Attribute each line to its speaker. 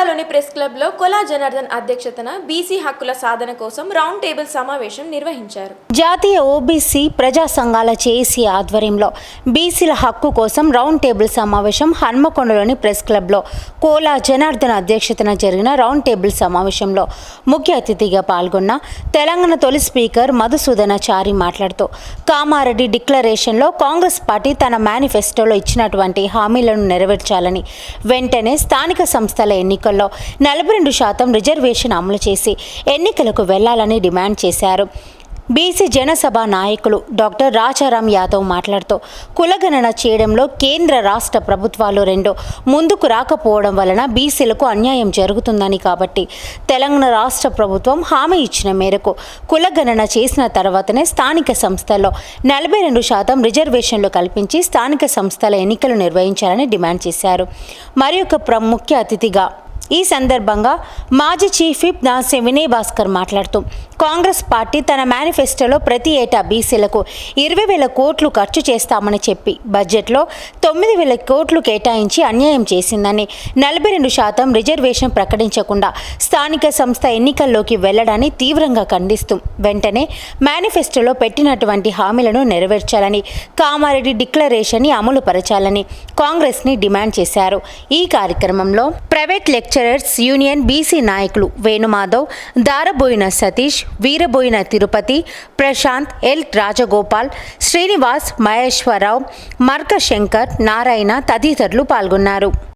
Speaker 1: హన్మకొండలోని press క్లబ్లో కొలా జనార్దన్ అధ్యక్షతన BC హక్కుల సాధన కోసం రౌండ్ టేబుల్ సమావేశం నిర్వహించారు.
Speaker 2: జాతీయ ఓబీసీ ప్రజా సంఘాల చేసి ఆధ్వర్యంలో బీసీల హక్కు కోసం రౌండ్ టేబుల్ సమావేశం హన్మకొండలోని ప్రెస్ క్లబ్లో కోలా జనార్దన్ అధ్యక్షతన జరిగిన రౌండ్ టేబుల్ సమావేశంలో ముఖ్య అతిథిగా పాల్గొన్న తెలంగాణ తొలి స్పీకర్ మధుసూదన చారి మాట్లాడుతూ కామారెడ్డి డిక్లరేషన్లో కాంగ్రెస్ పార్టీ తన మేనిఫెస్టోలో ఇచ్చినటువంటి హామీలను నెరవేర్చాలని వెంటనే స్థానిక సంస్థల ఎన్నికల్లో నలభై రెండు శాతం రిజర్వేషన్ అమలు చేసి ఎన్నికలకు వెళ్ళాలని డిమాండ్ చేశారు. బీసీ జనసభ నాయకులు డాక్టర్ రాజారాం యాదవ్ మాట్లాడుతూ కులగణన చేయడంలో కేంద్ర రాష్ట్ర ప్రభుత్వాలు రెండు ముందుకు రాకపోవడం వలన బీసీలకు అన్యాయం జరుగుతుందని కాబట్టి తెలంగాణ రాష్ట్ర ప్రభుత్వం హామీ ఇచ్చిన మేరకు కులగణన చేసిన తర్వాతనే స్థానిక సంస్థల్లో నలభై రెండు శాతం రిజర్వేషన్లు కల్పించి స్థానిక సంస్థల ఎన్నికలు నిర్వహించాలని డిమాండ్ చేశారు. మరి ఒక ప్ర- ముఖ్య అతిథిగా ఈ సందర్భంగా మాజీ చీఫ్ విప్ దాసే వినయ్ భాస్కర్ మాట్లాడుతూ కాంగ్రెస్ పార్టీ తన మేనిఫెస్టోలో ప్రతి ఏటా బీసీలకు ఇరవై వేల కోట్లు ఖర్చు చేస్తామని చెప్పి బడ్జెట్లో తొమ్మిది వేల కోట్లు కేటాయించి అన్యాయం చేసిందని నలభై రెండు శాతం రిజర్వేషన్ ప్రకటించకుండా స్థానిక సంస్థ ఎన్నికల్లోకి వెళ్ళడాన్ని తీవ్రంగా ఖండిస్తూ వెంటనే మేనిఫెస్టోలో పెట్టినటువంటి హామీలను నెరవేర్చాలని కామారెడ్డి డిక్లరేషన్ని అమలు పరచాలని కాంగ్రెస్ని డిమాండ్ చేశారు. ఈ కార్యక్రమంలో ప్రైవేట్ లెక్చరర్స్ యూనియన్ బీసీ నాయకులు వేణుమాధవ్ దారబోయిన సతీష్ వీరబోయిన తిరుపతి ప్రశాంత్ ఎల్. రాజగోపాల్ శ్రీనివాస్ మహేశ్వరరావు మర్క శంకర్ నారాయణ తదితరులు పాల్గొన్నారు.